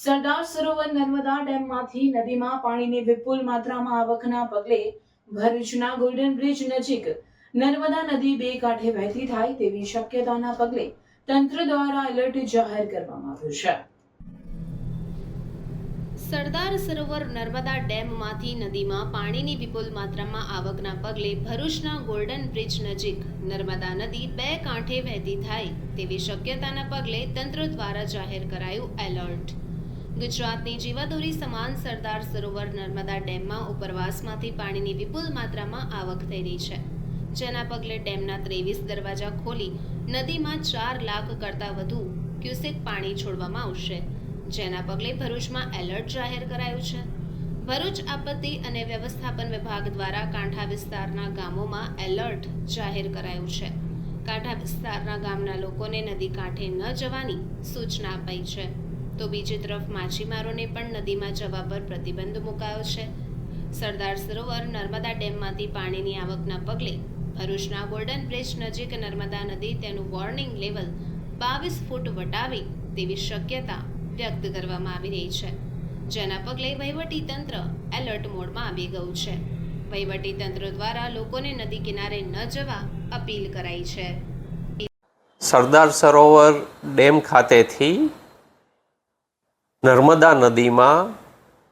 સરદાર સરોવર નર્મદા ડેમમાંથી નદીમાં પાણીની વિપુલ માત્રામાં આવકના પગલે ભરૂચના ગોલ્ડન બ્રિજ નજીક નર્મદા નદી બે કાંઠે વહેતી થાય તેવી શક્યતાના પગલે તંત્ર દ્વારા એલર્ટ જાહેર કરવામાં આવ્યું છે. સરદાર સરોવર નર્મદા ડેમમાંથી નદીમાં પાણીની વિપુલ માત્રામાં આવકના પગલે ભરૂચના ગોલ્ડન બ્રિજ નજીક નર્મદા નદી બે કાંઠે વહેતી થાય તેવી શક્યતાના પગલે તંત્ર દ્વારા જાહેર કરાયું એલર્ટ. ગુજરાતની જીવાદોરી સમાન સરદાર સરોવર નર્મદા ડેમમાં ઉપરવાસમાંથી પાણીની વિપુલ માત્રામાં આવક થઈ રહી છે. જેના પગલે ડેમના ત્રેવીસ દરવાજા ખોલી નદીમાં ચાર લાખ કરતાં વધુ ક્યુસેક પાણી છોડવામાં આવશે. જેના પગલે ભરૂચમાં એલર્ટ જાહેર કરાયું છે. ભરૂચ આપત્તિ અને વ્યવસ્થાપન વિભાગ દ્વારા કાંઠા વિસ્તારના ગામોમાં એલર્ટ જાહેર કરાયું છે. કાંઠા વિસ્તારના ગામના લોકોને નદી કાંઠે ન જવાની સૂચના અપાઈ છે. તો બીજી તરફ માછીમારોને પણ નદીમાં જવા પર પ્રતિબંધ મુકાયો છે. સરદાર સરોવર નર્મદા ડેમમાંથી પાણીની આવકના પગલે ભરૂચના ગોલ્ડન બ્રિજ નજીક નર્મદા નદી તેનું વોર્નિંગ લેવલ બાવીસ ફૂટ વટાવે તેવી શક્યતા વ્યક્ત કરવામાં આવી રહી છે. જેના પગલે વહીવટી તંત્ર એલર્ટ મોડમાં આવી ગયું છે. વહીવટી તંત્ર દ્વારા લોકોને નદી કિનારે ન જવા અપીલ કરાઈ છે. સરદાર સરોવર ડેમ ખાતેથી નર્મદા નદીમાં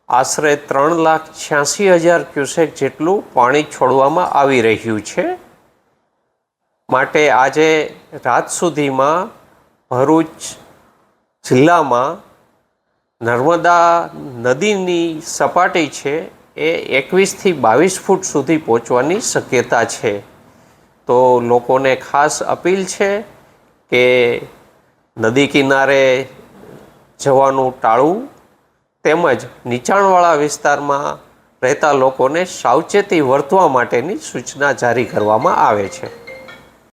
આશરે ત્રણ લાખ છ્યાસી હજાર ક્યુસેક જેટલું પાણી છોડવામાં આવી રહ્યું છે. માટે આજે રાત સુધીમાં ભરૂચ જિલ્લામાં નર્મદા નદીની સપાટી છે એ એકવીસથી બાવીસ ફૂટ સુધી પહોંચવાની શક્યતા છે. તો લોકોને ખાસ અપીલ છે કે નદી કિનારે જવાનું ટાળવું તેમજ નીચાણવાળા વિસ્તારમાં રહેતા લોકોને સાવચેતી વર્તવા માટેની સૂચના જારી કરવામાં આવે છે.